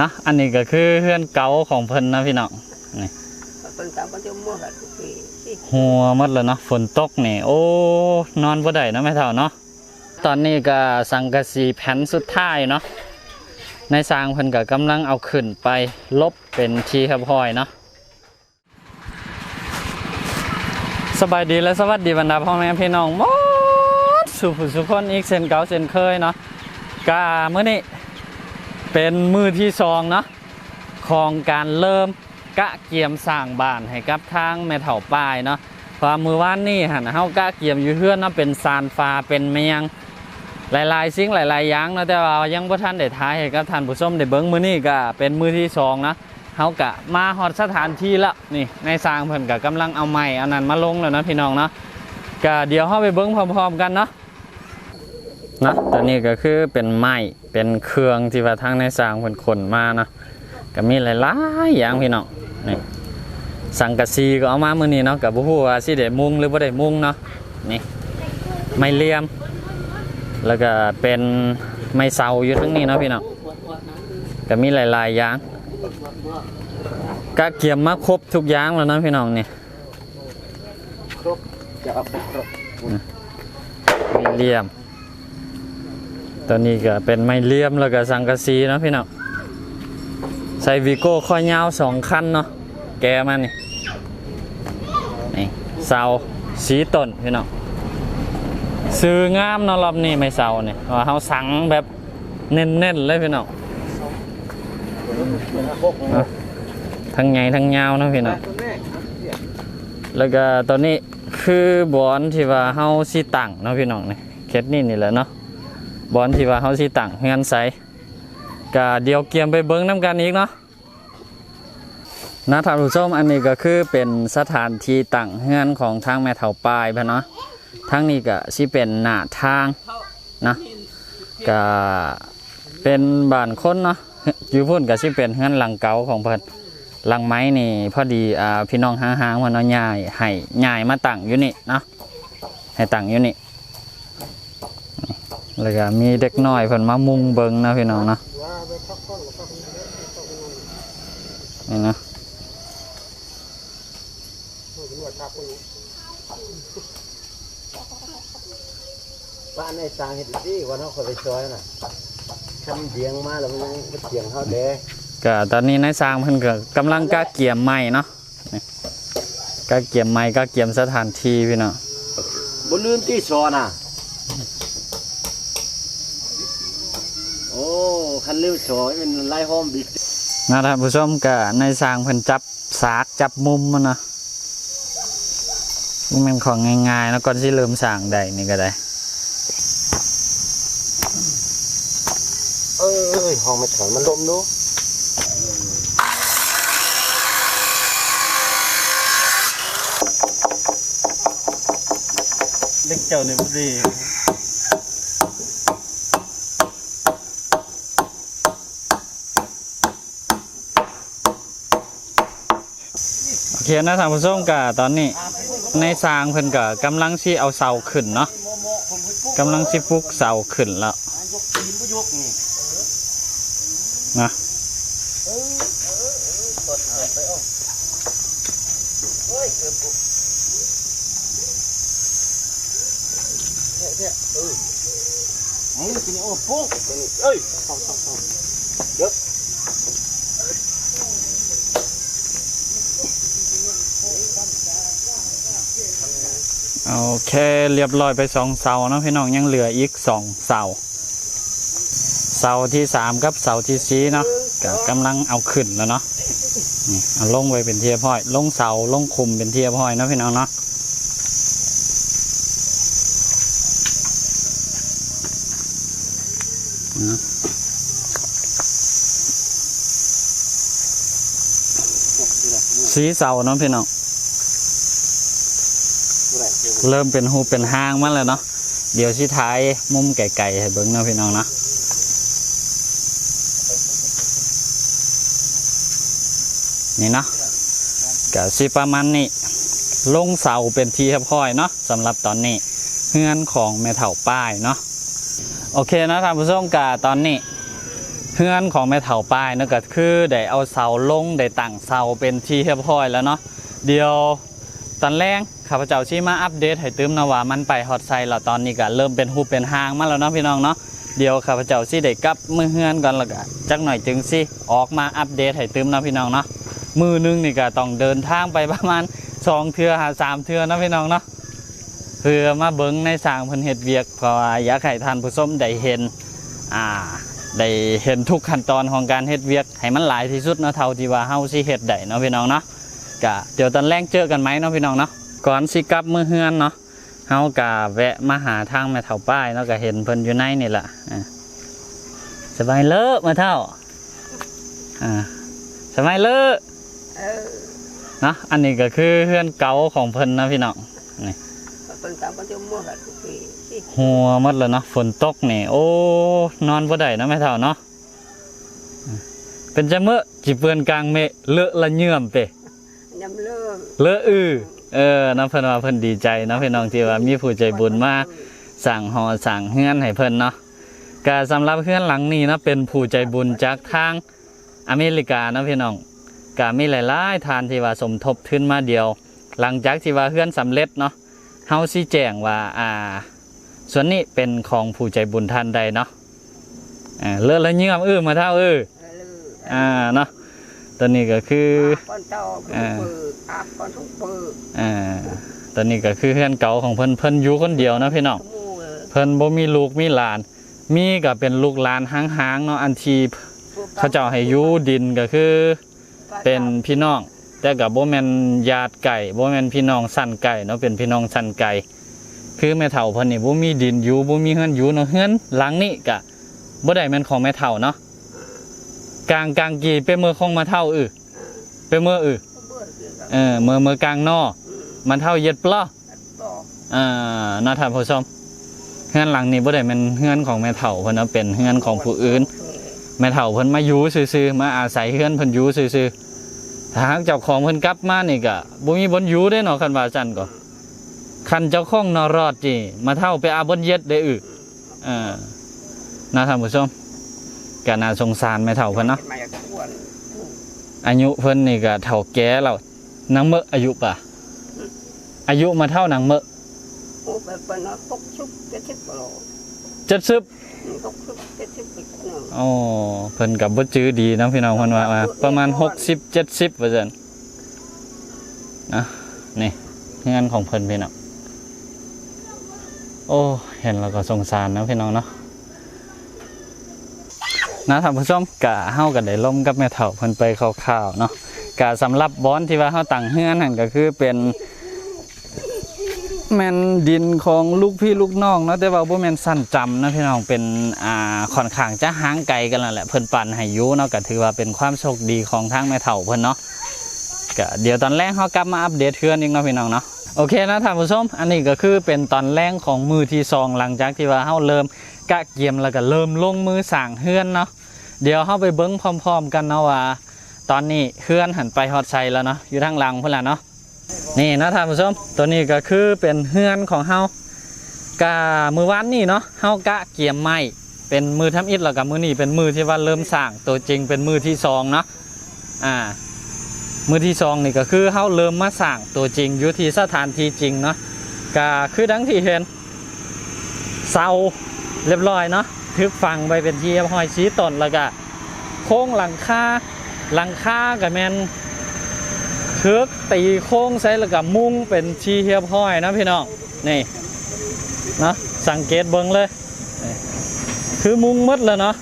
นะอันนี้ก็คือเพื่อนเก่าของเพิ่นนะพี่น้องนี่คนตามมันจะมั่วกันทุกปีหัวหมดแล้วเนาะฝนตกนี่โอ้นอนบ่ได้นะแม่เฒ่าเนาะตอนนี้ก็สังกะสีแผ่นสุดท้ายเนาะในสางเพิ่นก็กำลังเอาขึ้นไปลบเป็นทีครับพอยเนาะสบายดีและสวัสดีบรรดาพ่อแม่พี่น้องหมดสุขสุขคนอีกเช่นเก่าเช่นเคยเนาะกาเมื่อนี้ เป็นมือที่สองเนาะของการเริ่มกะเกียมสร้างบ้านให้กับทางแม่เฒ่าป้ายเนาะเพราะมือว่านนี่หันเฮากะเกียมอยู่เฮือนเนาะเป็นซานฟ้าเป็นเมียงหลายๆสิ่งหลายๆอย่างเนาะแต่ว่ายังบ่ทันได้ท้ายให้กับท่านผู้ชมได้เบิ่งมื้อนี้ก็เป็นมือที่สองนะเฮากะมาฮอดสถานที่ละนี่ในสร้างเพิ่นก็กำลังเอาไม้เอานั้นมาลงแล้วนะพี่น้องเนาะก็เดี๋ยวเฮาไปเบิ่งพร้อมๆกันเนาะ นะตอนนี้ก็คือเป็นไม้เป็นเครื่องที่ว่าทางในสร้างเพิ่นขนมาเนาะก็มีหลายๆอย่างพี่น้องนี่สังกะสีก็เอามามื้อนี้เนาะกับบ่ฮู้ว่าสิได้มุงหรือบ่ได้มุงเนาะนี่ไม้เหลี่ยม แล้วก็เป็นไม้เสาอยู่ทั้งนี้เนาะพี่น้องก็มีหลายๆอย่างก็เกี่ยมมาครบทุกอย่างแล้วเนาะพี่น้องนี่ครบจะเอาไปครบไม้เหลี่ยม ตัวนี้ก็เป็นไม้เลี่ยมแล้วก็สังกะสีเนาะพี่น้องใส่วีโก้ข้อยาวสองคันเนาะแกมานี่นี่เสาสีต้นพี่น้องซื้องามเนาะรอบนี้ไม่เสาเนี่ยว่าเขาสั่งแบบเน้นๆเลยพี่น้องทั้งใหญ่ทั้งยาวเนาะพี่น้องแล้วก็ตัวนี้คือบอนที่ว่าเฮาสิตั้งเนาะพี่น้องเนี่ยเคสนี่นี่แหละเนาะ บอนที่ว่าเฮาสิตั้งเฮือนใสก็เดี๋ยวเกียมไปเบิ่งน้ำกันอีกเนาะนะท่านผู้ชมอันนี้ก็คือเป็นสถานที่ตั้งเฮือนของทางแม่เฒ่าปลายพะเนาะทางนี้ก็สิเป็นหน้าทางนะก็เป็นบ้านคนเนาะอยู่พุ่นก็สิเป็นเฮือนหลังเก่าของเพิ่นหลังไม้นี่พอดีอ่าพี่น้องห่างๆมันเอาย้ายให้ย้ายมาตั้งอยู่นี่เนาะให้ตั้งอยู่นี่ แล้วก็มีเด็กน้อยเพิ่นมามุงเบิงนะพี่น้องเนาะว่าไปพักผ่อนกับพักผ่อนนี่นะนวดทับคนบ้านในสร้างเห็ดดีวันเขาเคยไปซอยน่ะทำเสียงมาแล้วมันยังเสียงเขาเด้ก็ตอนนี้นายสร้างเพิ่นก็กำลังกะเกี่ยมไม้เนาะนี่กะเกี่ยมไม้กะเกี่ยมสถานที่พี่น้องบนลื่นที่ซอน่ะ โอ้ นลืมซอยมันไล่ห้อมบิ๊กนะท่านผู้ชมก็นสร้างเพิ่นจับสากจับมุมมันนะมันของง่ายๆแล้วก่อนที่เริ่มสร้างได้นี่ก็ได้ เอ้ยห้องไม่ถอยมันลมดูเล็กเจ้านี่บ่ดี เคนะทานผู้ชมก็ตอนนี้ ในสร้างเพิ่นก็กำลังสิเอาเสาขึ้นเนาะกำลังสิปลุกเสาขึ้นแล้วยกตีนก็ยกนี่นะมึงกินโอ้ปุ๊กเอ้ยสองสองสองเยอะ โอเคเรียบร้อยไปสองเสาเนาะพี่น้องยังเหลืออีกสองเสาเสาที่สามกับเสาที่สี่เนาะก็กำลังเอาขึ้นแล้วเนาะนี่เอาลงไว้เป็นเทียบห้อย ลงเสาลงคุมเป็นเทียบห้อยเนาะพี่น้องเนาะนะสีเสาเนาะพี่น้อง เริ่มเป็นหูเป็นห้างมาแล้วเนาะเดี๋ยวสิท้ายมุมไก่ๆให้เบิ้งเนาะพี่น้องเนาะนี่เนาะก็สิประมาณนี้ลงเสาเป็นทีเรียบร้อยเนาะสำหรับตอนนี้เฮือนของแม่เฒ่าป้ายเนาะโอเคนะท่านผู้ชมกาตอนนี้เฮือนของแม่เฒ่าป้ายเนาะก็คือได้เอาเสาลงได้ตั้งเสาเป็นที่เรียบร้อยแล้วเนาะเดี๋ยว ตอนแรกข้าพเจ้าชี้มาอัปเดตให้ตืมนะว่ามันไปฮอตไซแล้วตอนนี้ก็เริ่มเป็นหูเป็นหางมาแล้วเนาะพี่น้องเนาะเดี๋ยวข้าพเจ้าสิได้กลับมือเฮือนก่อนแล้วก็จักหน่อยจึงสิออกมาอัปเดตให้ตืมนะพี่น้องเนาะมือหนึงนี่ก็ต้องเดินทางไปประมาณสองเทือหาสามเทือนะพี่น้องเนาะเพื่อมาเบิ้งในสางเพิ่นเฮ็ดเวียกเพราะว่าอยากให้ท่านผู้ชมได้เห็นอ่าได้เห็นทุกขั้นตอนของการเฮ็ดเวียกให้มันหลายที่สุดเนาะเท่าที่ว่าเฮาสิเฮ็ดได้เนาะพี่น้องเนาะ กะเดี๋ยวตอนแรกเจอกันไหมเนาะพี่น้องเนาะก่อนสิกลับมือเฮือนเนาะเฮากะแวะมาหาทางแม่เฒ่าป้ายเนาะก็เห็นเพิ่นอยู่ในนี่แหละอะสบายเลอะมาเท่าอ่าสบายเลอะเออเนาะอันนี้ก็คือเฮือนเก่าของเพิ่นนะพี่น้องเป็นการบันทึกมั่วกันทุกปีที่หัวหมดแล้วเนาะฝนตกนี่โอ้นอนบ่ได้เนาะแม่เฒ่าเนาะเป็นจะเมื่อจิเปื้อนกลางเมฆเลอะละเยื่อมเป ยำเลิกเลอะอือเออน้ำเพิ่นว่าเพิ่นดีใจเนาะพี่น้องที่ว่ามีผู้ใจบุญมาสั่งหอสั่งเฮือนให้เพิ่นเนาะก็สำหรับเฮือนหลังนี้เนาะเป็นผู้ใจบุญจากทางอเมริกาเนาะพี่น้องก็มีหลายๆทานที่ว่าสมทบทุนมาเดียว หลังจากที่ว่าเฮือนสำเร็จเนาะเฮาสิแจ้งว่าอ่า ส่วนนี้เป็นของผู้ใจบุญท่านใดเนาะอ่าเลอะละเยื่อมอื้อมาเท่าอื้อเอออ่าเนาะ ตัวนี้ก็คือก้อนเต้าทุกเปิดอาบก้อนทุกเปิดอ่าตอนนี้ก็คือเพื่อนเก่าของเพิ่นเพิ่นอยู่คนเดียวนะพี่น้องขมูเออเพิ่นบ่มีลูกมีหลาน มีก็เป็นลูกหลานห่างๆเนาะอันที่เขาเจ้าให้อยู่ดินก็คือ เป็นพี่น้อง แต่ก็บ่แม่นญาติไก่บ่แม่นพี่น้องสั่นไก่เนาะเป็นพี่น้องสั่นไก่คือแม่เฒ่าเพิ่นนี่บ่มีดินอยู่บ่มีเฮือนอยู่เนาะเฮือนหลังนี้ก็บ่ได้แม่นของแม่เฒ่าเนาะ กลางกลางกีเป็นมือของมาเฒ่าอือเป็นมืออือเออเออมือมือกลางนอมันเท่าเย็ดปลอต่ออ่านาทานผู้ชมเฮือนหลังนี้บ่ได้เป็นเฮือนของแม่เฒ่าเพิ่นเอาเป็นเฮือนของผู้อื่นแม่เฒ่าเพิ่นมาอยู่ซื่อๆมาอาศัยเฮือนเพิ่นอยู่ซื่อๆถ้าหากเจ้าของเพิ่นกลับมานี่ก็บ่มีบนอยู่ได้เนาะคันว่าจั่นก็คันเจ้าของนอรอดจีมาเท่าไปอาบนเย็ดได้อึเอ่านาทานผู้ชม ก็น่าสงสารแม่เฒ่าเพิ่นเนาะมาจากขวนอายุเพิ่นนี่ก็เฒ่าแก่แล้วนางเมอะอายุป่ะอายุมาเท่านางเมอะโอ้เป็นเป็นหกชุบเจ็ดสิบกิโล70หกชุบเจ็ดสิบกิโลอ๋อเพิ่นกับบ่จื้อดีเนาะพี่น้องเพิ่นว่าว่าประมาณ60 70ว่าซั่นนะนี่งานของเพิ่นพี่น้องโอ้เห็นแล้วก็สงสารนะพี่น้องเนาะ นะท่านผู้ชมกะเฮาก็ได้ล่มกับแม่เฒ่าเพิ่นไปคร่าวๆเนาะกะสำหรับบอนที่ว่าเฮาตั้งเฮือนนั่นก็คือเป็นแม่นดินของลูกพี่ลูกน้องเนาะแต่ว่าบ่แม่นสั้นจำนะพี่น้องเป็นอ่าค่อนข้างจะห่างไกลกันแล้วแหละเพิ่นปั่นให้อยู่เนาะก็ถือว่าเป็นความโชคดีของทางแม่เฒ่าเพิ่นเนาะก็เดี๋ยวตอนแรกเฮากลับมาอัปเดตเฮือนอีกเนาะพี่น้องเนาะโอเคนะท่านผู้ชม อันนี้ก็คือเป็นตอนแรกของมือที่สองหลังจากที่ว่าเฮาเริ่ม กะเกียมแล้วก็เริ่มลงมือสร้างเฮือนเนาะเดี๋ยวเฮาไปเบิ่งพร้อม ๆ กันเนาะว่า ตอนนี้เฮือนหันไปฮอดไซแล้วเนาะอยู่ทางหลังพุ่นละเนาะนี่นะท่านผู้ชมตัวนี้ก็คือเป็นเฮือนของเฮากะมือวานนี่เนาะเฮากะเกียมไม้เป็นมือทำอิฐแล้วก็มือนี่เป็นมือที่ว่าเริ่มสร้างตัวจริงเป็นมือที่สองเนาะอ่ามือที่สองนี่ก็คือเฮาเริ่มมาสร้างตัวจริงอยู่ที่สถานที่จริงเนาะก็คือดังที่เห็นเสา เรียบร้อยเนาะทึกฟังไปเป็นที่เรียบร้อยชี้ต้นแล้วก็โค้งหลังคาหลังคากับแมนทึกตีโค้งใส่แล้วก็มุงเป็นชีเรียบร้อยนะพี่น้องนี่เนาะสังเกตเบิ่งเลยคือมุงหมดแล้วเนาะ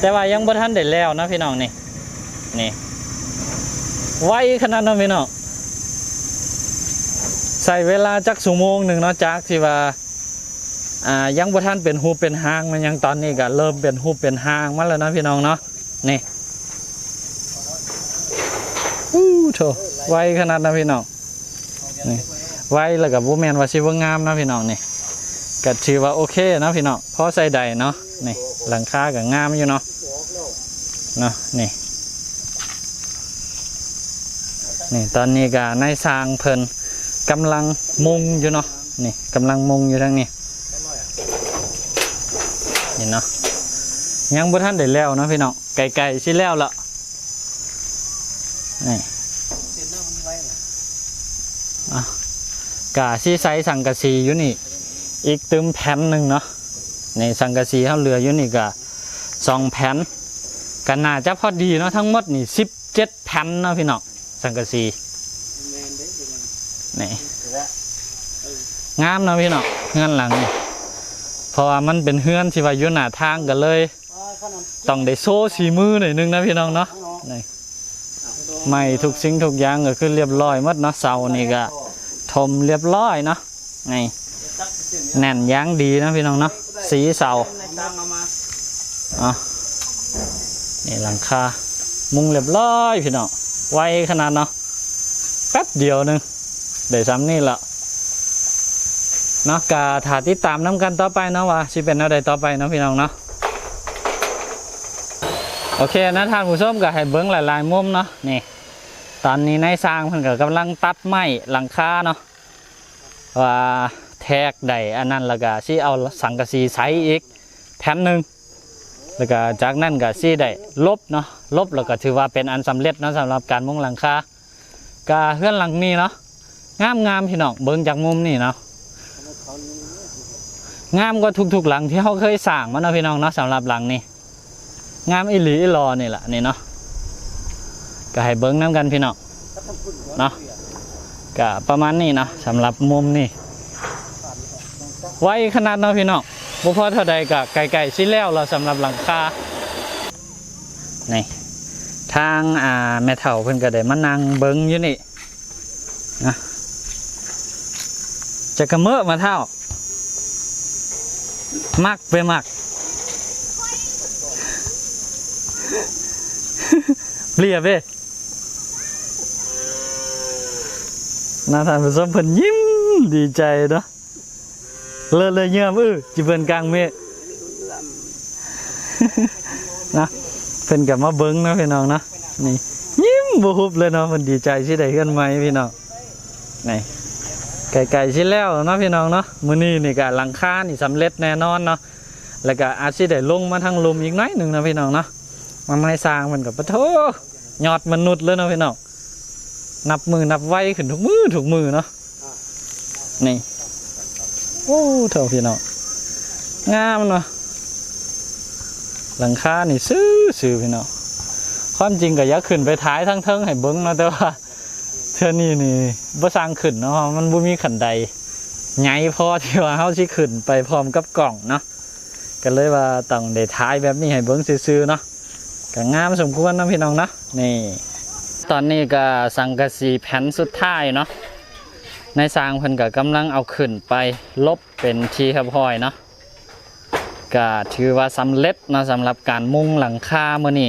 แต่ว่ายังบ่ทันได้แล้วนะพี่น้องนี่นี่ไวขนาดนั้นพี่น้องใส่เวลาจักชั่วโมงหนึ่งเนาะจากที่ว่า อ่ายังบ่ทันเป็นหูเป็นหางมันยังตอนนี้ก็เริ่มเป็นหูเป็นหางมาแล้วนะพี่น้องเนาะนี่อู้โถไวขนาดนั้นพี่น้องนี่ไวแล้วก็บ่แมนว่าสิบ่งามนะพี่น้องนี่ก็ถือว่าโอเคนะพี่น้องพอใส่ได้เนาะนี่หลังคาก็งามอยู่เนาะเนาะนี่นี่ตอนนี้ก็นายสร้างเพิ่นกำลังมุงอยู่เนาะนี่กำลังมุงอยู่ทางนี้นี่เนาะ ยังบ่ทันได้แล้วนะพี่น้องไกลๆสิแล้วละนี่เส้นน้ำมันไว้น่ะกาซีไซสังกะสีอยู่นี่ อีกตึมแผ่นหนึ่งเนาะในสังกะสีเขาเหลืออยู่นี่ก็สองแผ่นกันน่าจะพอดีเนาะทั้งหมดนี่สิบเจ็ดแผ่นเนาะพี่น้องสังกะสีนี่งามเนาะพี่น้องเฮือนหลังนี่เพราะว่ามันเป็นเฮือนที่ว่าอยู่หน้าทางกันเลย ต้องได้โซ่สีมือหน่อยนึงนะพี่น้องเนาะนี่ไม่ทุกสิ่งทุกอย่างก็คือเรียบร้อยหมดเนาะเสานี่ก็ทมเรียบร้อยเนาะนี่แน่นยางดีนะพี่น้องเนาะสีเสาอะนี่หลังคามุงเรียบร้อยพี่น้องไวขนาดเนาะแป๊บเดียวหนึงเดี๋ยวซ้ำนี่ละเนาะกาถาติดตามน้ำกันต่อไปเนาะว่าสิเป็นอะไรต่อไปเนาะพี่น้องเนาะ โอเคนะท่านผู้ชมก็ให้เบิ้งหลายๆมุมเนาะนี่ ตอนนี้นายสร้างเพิ่นก็กำลังตัดไม้หลังคาเนาะว่าแทกใดอันนั้นแล้วก็สิเอาสังกะสีใสอีกแผ่นหนึ่งแล้วก็จากนั้นก็สิได้ลบเนาะลบแล้วก็ถือว่าเป็นอันสำเร็จเนาะสำหรับการมุงหลังคากาเฮือนหลังนี้เนาะงามงามๆพี่น้องเบิ่งจากมุมนี่เนาะงามกว่าทุกๆหลังที่เขาเคยสร้างมาเนาะพี่น้องเนาะสำหรับหลังนี้ งามอีหลีอีหลอนี่แหละนี่เนาะก็ให้เบิ่งน้ำกันพี่น้องเนาะก็ประมาณนี้เนาะสำหรับมุมนี่ไว้ขนาดเนาะพี่น้องบ่พอเท่าใดก็ไก่ๆสิแล้วเราสำหรับหลังคานี่ทางอ่าแม่เฒ่าเพิ่นก็ได้มานั่งเบิ่งอยู่นี่นะจะกระเมอะมาเท่า มักไปมัก เรียบเว้ยน่าทานผู้ชมเพิ่นยิ้มดีใจเนาะเลิศเลยเยี่ยมเออจิเพิ่นกลางเมฆนะเพิ่นกลับมาเบิ้งเนาะพี่น้องเนาะนี่ยิ้มบ่ฮุบเลยเนาะเพิ่นดีใจสิได้เฮือนใหม่พี่น้องนี่ไก่ๆสิแล้วเนาะพี่น้องเนาะมื้อนี้นี่ก็หลังคานี่สำเร็จแน่นอนเนาะแล้วก็อาจสิได้ลงมาทางลุมอีกหน้อยหนึงนะพี่น้องเนาะ มันไม่สร้างมันก็ปะโถยอดมนุษย์เลยเนาะพี่น้องนับมือนับไว้ขึ้นทุกมือทุกมือเนาะนี่โอ้เท่าพี่น้องงามเนาะหลังคานี่ซื้อซื้อพี่น้องความจริงก็อยักขึ้นไปท้ายทั้งเทิงให้เบิ้งเนาะแต่ว่าเท่านี้นี่บ่สร้างขึ้นเนาะมันบ่มีขันใดใหญ่พอที่ว่าเฮาสิขึ้นไปพร้อมกับกล่องเนาะก็เลยว่าต้องได้ท้ายแบบนี้ให้เบิ้งซื่อๆเนาะ ก็งามสมควรนะพี่น้องเนาะนี่ ตอนนี้ก็สังกะสีแผ่นสุดท้ายเนาะในสางเพิ่นก็กำลังเอาขึ้นไปลบเป็นทีครับพอยเนาะก็ถือว่าสำเร็จนะสำหรับการมุงหลังคามื้อนี้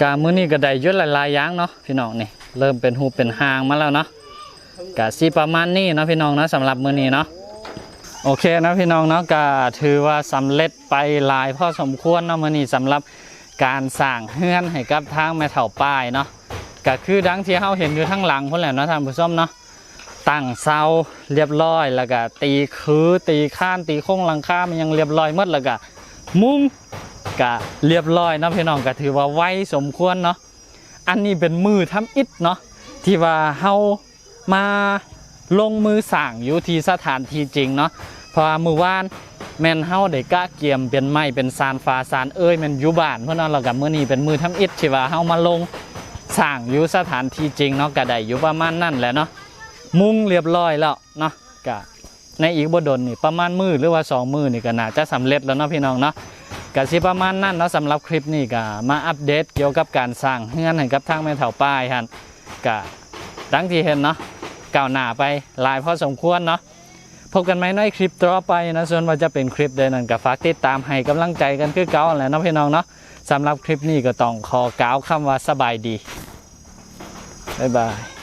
กามื้อนี้ก็ได้ยุดหลายๆอย่างเนาะพี่น้องนี่เริ่มเป็นหูเป็นหางมาแล้วเนาะก็สิประมาณนี้เนาะพี่น้องเนาะสำหรับมื้อนี้เนาะโอเคนะพี่น้องเนาะก็ถือว่าสำเร็จไปหลายพอสมควรเนาะมื้อนี้สำหรับ การสร้างเฮือนให้กับทางแม่เฒ่าป้ายเนาะก็คือดังที่เราเห็นอยู่ทั้งหลังพุ่นแหละเนาะท่านผู้ชมเนาะตั้งเสาเรียบร้อยแล้วก็ตีคือตีข้านตีโค้งหลังคามันยังเรียบร้อยหมดแล้วก็มุ้งก็เรียบร้อยเนาะพี่น้องก็ถือว่าไวสมควรเนาะอันนี้เป็นมือทำอิฐเนาะที่ว่าเฮามาลงมือสั่งอยู่ที่สถานที่จริงเนาะ พราะมือว่านแม่นเฮาได้กะเกียมเป็นไม้เป็นซานฟ้าซานเอ้ยแมนอยู่บ้านเพื่อนเนาะแล้วก็มื้อนี้เป็นมือทำอิฐที่ว่าเฮามาลงสร้างอยู่สถานที่จริงเนาะก็ได้อยู่ประมาณนั่นแหละเนาะมุงเรียบร้อยแล้วเนาะก็ในอีกบดลนี่ประมาณมือหรือว่าสองมือนี่ก็น่าจะสำเร็จแล้วเนาะพี่น้องเนาะก็สิประมาณนั้นเนาะสำหรับคลิปนี้ก็มาอัปเดตเกี่ยวกับการสร้างเฮือนให้กับทางแม่เฒ่าป้ายฮันก็ดังที่เห็นเนาะก้าวหน้าไปหลายพอสมควรเนาะ พบกันไหมในคลิปต่อไปนะส่วนว่าจะเป็นคลิปใดนั้นก็ฝากติดตามให้กำลังใจกันคือเก่าแหละน้องพี่น้องเนาะสำหรับคลิปนี้ก็ต้องขอกล่าวคำว่าสบายดีบ๊ายบาย